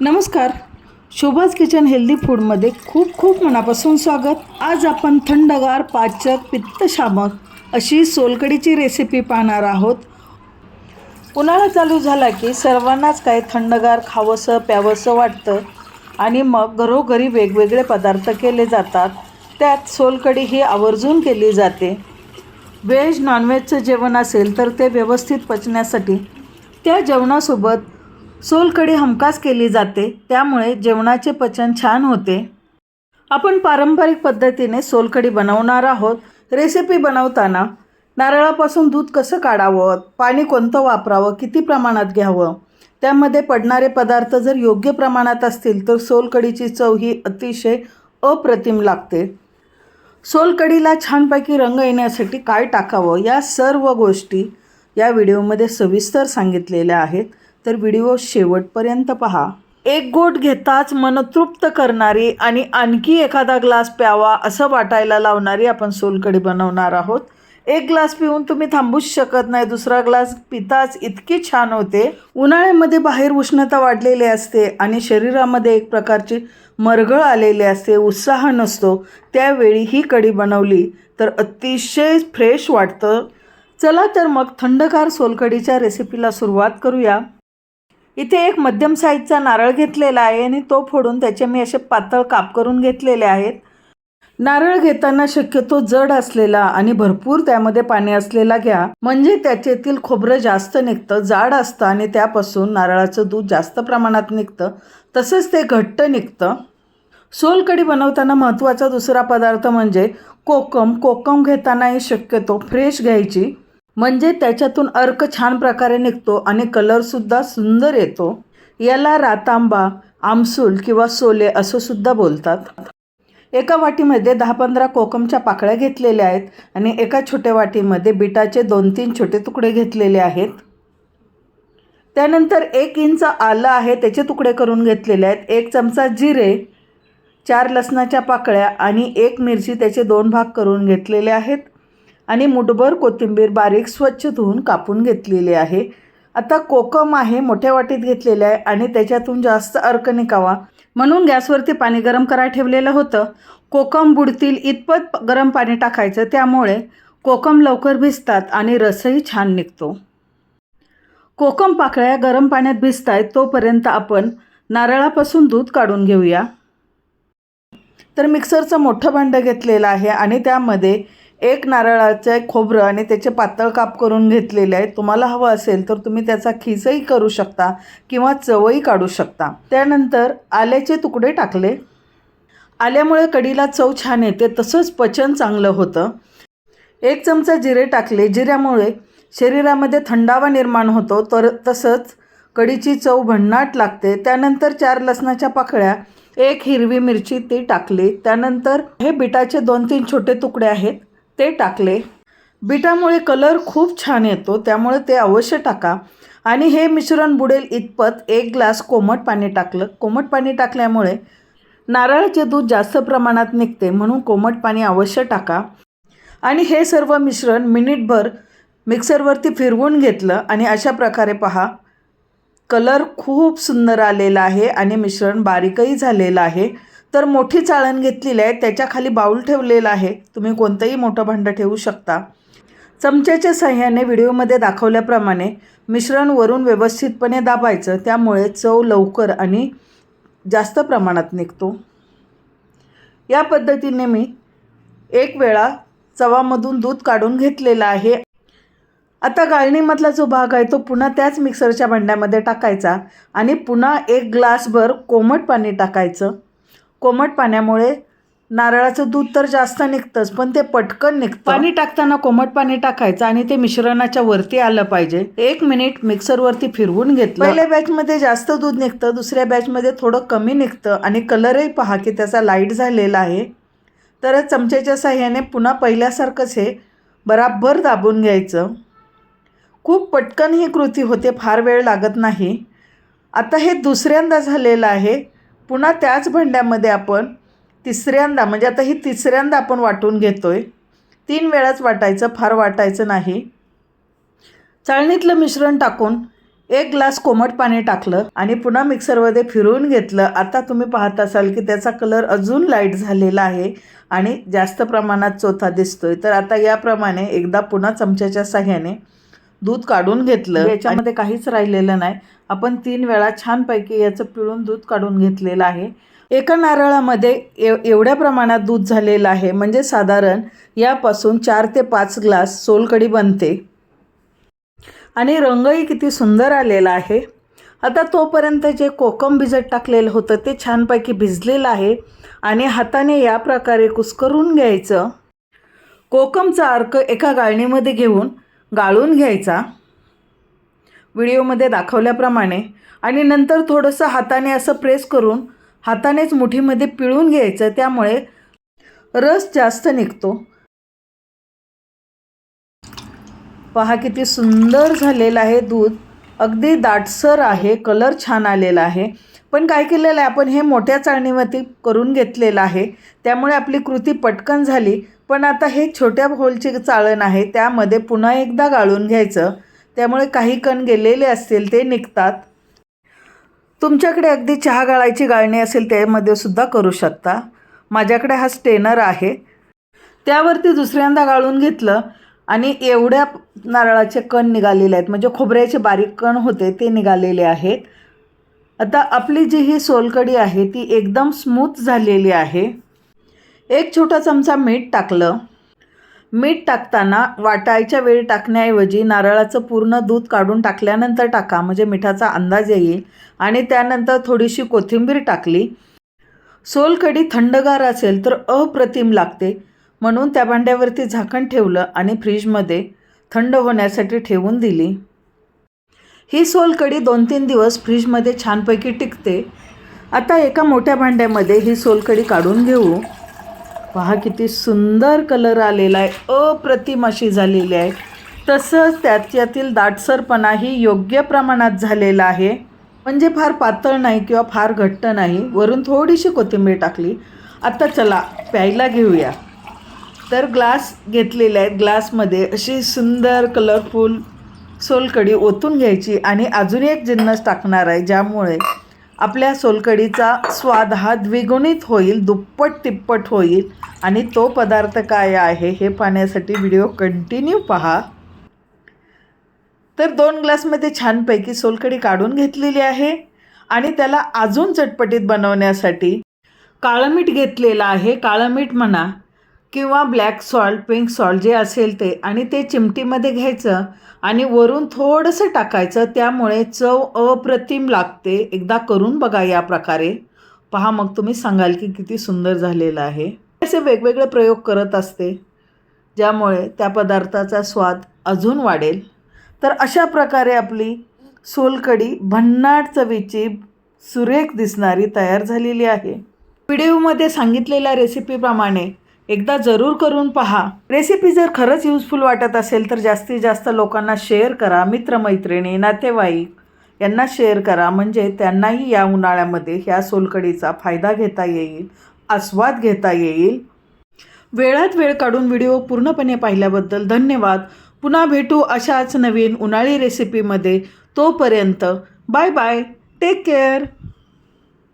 नमस्कार. शोभाज kitchen healthy फूडमध्ये खूप खूप मनापासून स्वागत. आज आपण थंडगार पाचक पित्तशामक अशी सोलकडीची रेसिपी पाहणार आहोत. उन्हाळा चालू झाला की सर्वांनाच काय थंडगार खावंसं प्यावंसं वाटतं आणि मग घरोघरी वेगवेगळे पदार्थ केले जातात. त्यात सोलकडी ही आवर्जून केली जाते. व्हेज नॉनव्हेजचं जेवण असेल तर ते व्यवस्थित पचण्यासाठी त्या जेवणासोबत सोलकढी हमखास केली जाते त्यामुळे जेवणाचे पचन छान होते. आपण पारंपरिक पद्धतीने सोलकढी बनवणार आहोत. रेसिपी बनवताना नारळापासून दूध कसं काढावं पाणी कोणतं वापरावं किती प्रमाणात घ्यावं त्यामध्ये पडणारे पदार्थ जर योग्य प्रमाणात असतील तर सोलकढीची चव ही अतिशय अप्रतिम लागते. सोलकडीला छानपैकी रंग येण्यासाठी काय टाकावं या सर्व गोष्टी या व्हिडिओमध्ये सविस्तर सांगितलेल्या आहेत. तर व्हिडिओ शेवटपर्यंत पहा. एक गोट घेताच मन तृप्त करणारी आणि आणखी एखादा ग्लास प्यावा असं वाटायला लावणारी आपण सोलकडी बनवणार आहोत. एक ग्लास पिऊन तुम्ही थांबूच शकत नाही. दुसरा ग्लास पिताच इतकी छान होते. उन्हाळ्यामध्ये बाहेर उष्णता वाढलेली असते आणि शरीरामध्ये एक प्रकारची मरगळ आलेली असते. उत्साह नसतो. त्यावेळी ही कढी बनवली तर अतिशय फ्रेश वाटतं. चला तर मग थंडगार सोलकडीच्या रेसिपीला सुरुवात करूया. इथे एक मध्यम साईजचा नारळ घेतलेला आहे आणि तो फोडून त्याचे मी असे पातळ काप करून घेतलेले आहेत. नारळ घेताना शक्यतो जड असलेला आणि भरपूर त्यामध्ये पाणी असलेला घ्या. म्हणजे त्याच्यातील खोबरं जास्त निघतं जाड असतं आणि त्यापासून नारळाचं दूध जास्त प्रमाणात निघतं. तसंच ते घट्ट निघतं. सोलकढी बनवताना महत्त्वाचा दुसरा पदार्थ म्हणजे कोकम. कोकम घेतानाही शक्यतो फ्रेश घ्यायची. म्हणजे त्याच्यातून अर्क छान प्रकारे निघतो आणि कलरसुद्धा सुंदर येतो. याला रातांबा आमसूल किंवा सोले असं सुद्धा बोलतात. एका वाटीमध्ये दहा पंधरा कोकमच्या पाकळ्या घेतलेल्या आहेत आणि एका छोट्या वाटीमध्ये बिटाचे दोन तीन छोटे तुकडे घेतलेले आहेत. त्यानंतर एक इंच आलं आहे त्याचे तुकडे करून घेतलेले आहेत. एक चमचा जिरे चार लसणाच्या पाकळ्या आणि एक मिरची त्याचे दोन भाग करून घेतलेले आहेत. आणि मुठभर कोथिंबीर बारीक स्वच्छ धुवून कापून घेतलेली आहे. आता कोकम आहे मोठ्या वाटीत घेतलेलं आहे आणि त्याच्यातून जास्त अर्क निकावा. म्हणून गॅसवरती पाणी गरम करायला ठेवलेलं होतं. कोकम बुडतील इतपत गरम पाणी टाकायचं. त्यामुळे कोकम लवकर भिजतात आणि रसही छान निघतो. कोकम पाकळ्या गरम पाण्यात भिजत आहेत तोपर्यंत आपण नारळापासून दूध काढून घेऊया. तर मिक्सरचं मोठं भांडं घेतलेलं आहे आणि त्यामध्ये एक नारळाचं खोबरं आणि त्याचे पातळ काप करून घेतलेले आहे तुम्हाला हवं असेल तर तुम्ही त्याचा खिसही करू शकता किंवा चवही काढू शकता. त्यानंतर आल्याचे तुकडे टाकले. आल्यामुळे कढीला चव छान येते तसंच पचन चांगलं होतं. एक चमचा जिरे टाकले. जिऱ्यामुळे शरीरामध्ये थंडावा निर्माण होतो तर तसंच कढीची चव भन्नाट लागते. त्यानंतर चार लसणाच्या पाकळ्या एक हिरवी मिरची ती टाकली. त्यानंतर हे बिटाचे दोन तीन छोटे तुकडे आहेत. ते टाकले. बिटामुळे कलर खूप छान येतो त्यामुळे ते अवश्य टाका. आणि हे मिश्रण बुडेल इतपत एक ग्लास कोमट पाणी टाकलं. कोमट पाणी टाकल्यामुळे नारळाचे दूध जास्त प्रमाणात निघते म्हणून कोमट पाणी अवश्य टाका. आणि हे सर्व मिश्रण मिनिटभर मिक्सरवरती फिरवून घेतलं आणि अशा प्रकारे पहा. कलर खूप सुंदर आलेला आहे आणि मिश्रण बारीकही झालेलं आहे. तर मोठी चाळण घेतलेली आहे त्याच्याखाली बाऊल ठेवलेला आहे. तुम्ही कोणतंही मोठं भांडं ठेवू शकता. चमच्याच्या सहाय्याने व्हिडिओमध्ये दाखवल्याप्रमाणे मिश्रण वरून व्यवस्थितपणे दाबायचं त्यामुळे चव लवकर आणि जास्त प्रमाणात निघतो. या पद्धतीने मी एक वेळा चवामधून दूध काढून घेतलेलं आहे. आता गाळणीमधला जो भाग आहे तो पुन्हा त्याच मिक्सरच्या भांड्यामध्ये टाकायचा आणि पुन्हा एक ग्लासभर कोमट पाणी टाकायचं. कोमट पाण्यामुळे नारळाचं दूध तर जास्त निघतंच पण ते पटकन निघतं. पाणी टाकताना कोमट पाणी टाकायचं आणि ते मिश्रणाच्या वरती आलं पाहिजे. एक मिनिट मिक्सरवरती फिरवून घेतलं. पहिल्या बॅचमध्ये जास्त दूध निघतं दुसऱ्या बॅचमध्ये थोडं कमी निघतं आणि कलरही पहा की त्याचा लाइट झालेला आहे. तर चमच्याच्या साह्याने पुन्हा पहिल्यासारखंच हे बराबर दाबून घ्यायचं. खूप पटकन ही कृती होते फार वेळ लागत नाही. आता हे दुसऱ्यांदा झालेलं आहे. पुन्हा त्याच भांड्यामध्ये आपण तिसऱ्यांदा म्हणजे आता ही तिसऱ्यांदा आपण वाटून घेतो आहे तीन वेळाच वाटायचं फार वाटायचं नाही. चाळणीतलं मिश्रण टाकून एक ग्लास कोमट पाणी टाकलं आणि पुन्हा मिक्सरमध्ये फिरवून घेतलं. आता तुम्ही पाहत असाल की त्याचा कलर अजून लाइट झालेला आहे आणि जास्त प्रमाणात चोथा दिसतोय. तर आता याप्रमाणे एकदा पुन्हा चमच्याच्या साह्याने दूध काढून घेतलं याच्यामध्ये काहीच राहिलेलं नाही. आपण तीन वेळा छानपैकी याचं पिळून दूध काढून घेतलेलं आहे. एका नारळामध्ये एव एवढ्या प्रमाणात दूध झालेलं आहे. म्हणजे साधारण यापासून चार ते पाच ग्लास सोलकडी बनते. आणि रंगही किती सुंदर आलेला आहे. आता तोपर्यंत जे कोकम भिजत टाकलेलं होतं ते छानपैकी भिजलेलं आहे. आणि हाताने या प्रकारे कुस्करून घ्यायचं. कोकमचा अर्क एका गाळणीमध्ये घेऊन गाळून घ्यायचा. व्हिडिओमध्ये दाखवल्याप्रमाणे आणि नंतर थोडंसं हाताने असं प्रेस करून हातानेच मुठीमध्ये पिळून घ्यायचं. त्यामुळे रस जास्त निघतो. पहा किती सुंदर झालेलं आहे दूध. अगदी दाटसर आहे कलर छान आलेला आहे. पण काय केलेलं आहे आपण हे मोठ्या चाळणीवरती करून घेतलेलं आहे. त्यामुळे आपली कृती पटकन झाली. पण आता हे छोट्या होलचे चाळण आहे त्यामध्ये पुन्हा एकदा गाळून घ्यायचं. त्यामुळे काही कण गेलेले असतील ते निघतात. तुमच्याकडे अगदी चहा गाळायची गाळणी असेल त्यामध्ये सुद्धा करू शकता. माझ्याकडे हा स्टेनर आहे. त्यावरती दुसऱ्यांदा गाळून घेतलं आणि एवढ्या नारळाचे कण निघालेले आहेत. म्हणजे खोबऱ्याचे बारीक कण होते ते निघालेले आहेत. आता आपली जी ही सोलकडी आहे ती एकदम स्मूथ झालेली आहे. एक छोटा चमचा मीठ टाकलं. मीठ टाकताना वाटायच्या वेळी टाकण्याऐवजी नारळाचं पूर्ण दूध काढून टाकल्यानंतर टाका म्हणजे मिठाचा अंदाज येईल. आणि त्यानंतर थोडीशी कोथिंबीर टाकली. सोलकडी थंडगार असेल तर अप्रतिम लागते. म्हणून त्या भांड्यावरती झाकण ठेवलं आणि फ्रीजमध्ये थंड होण्यासाठी ठेवून दिली. ही सोलकडी दोन तीन दिवस फ्रीजमध्ये छानपैकी टिकते. आता एका मोठ्या भांड्यामध्ये ही सोलकडी काढून घेऊ. पहा किती सुंदर कलर आलेला आहे. अप्रतिम अशी झालेली आहे. तसंच त्याच्यातील दाटसरपणाही योग्य प्रमाणात झालेला आहे. म्हणजे फार पातळ नाही किंवा फार घट्ट नाही. वरून थोडीशी कोथिंबीर टाकली. आता चला प्यायला घेऊया. तर ग्लास घेतलेले आहेत. ग्लासमध्ये अशी सुंदर कलरफुल सोलकडी ओतून घ्यायची आणि अजून एक जिन्नस टाकणार आहे ज्यामुळे आपल्या सोलकडीचा स्वाद हा द्विगुणित होईल दुप्पट तिप्पट होईल आणि तो पदार्थ काय आहे हे पाहण्यासाठी व्हिडिओ कंटिन्यू पहा. तर दोन ग्लासमध्ये छानपैकी सोलकडी काढून घेतलेली आहे आणि त्याला अजून चटपटीत बनवण्यासाठी काळं मीठ घेतलेलं आहे. काळं मीठ म्हणा किंवा ब्लॅक सॉल्ट पिंक सॉल्ट जे असेल ते आणि ते चिमटीमध्ये घ्यायचं आणि वरून थोडंसं टाकायचं. त्यामुळे चव अप्रतिम लागते. एकदा करून बघा या प्रकारे. पहा मग तुम्ही सांगाल की किती सुंदर झालेलं आहे. असे वेगवेगळे प्रयोग करत असते ज्यामुळे त्या पदार्थाचा स्वाद अजून वाढेल. तर अशा प्रकारे आपली सोलकडी भन्नाट चवीची सुरेख दिसणारी तयार झालेली आहे. व्हिडिओमध्ये सांगितलेल्या रेसिपीप्रमाणे एकदा जरूर करून पहा. रेसिपी जर खरंच युजफुल वाटत असेल तर जास्तीत जास्त लोकांना शेअर करा. मित्रमैत्रिणी नातेवाईक यांना शेअर करा. म्हणजे त्यांनाही या उन्हाळ्यामध्ये ह्या सोलकडीचा फायदा घेता येईल आस्वाद घेता येईल. वेळात वेळ काढून व्हिडिओ पूर्णपणे पाहिल्याबद्दल धन्यवाद. पुन्हा भेटू अशाच नवीन उन्हाळी रेसिपीमध्ये तोपर्यंत बाय बाय टेक केअर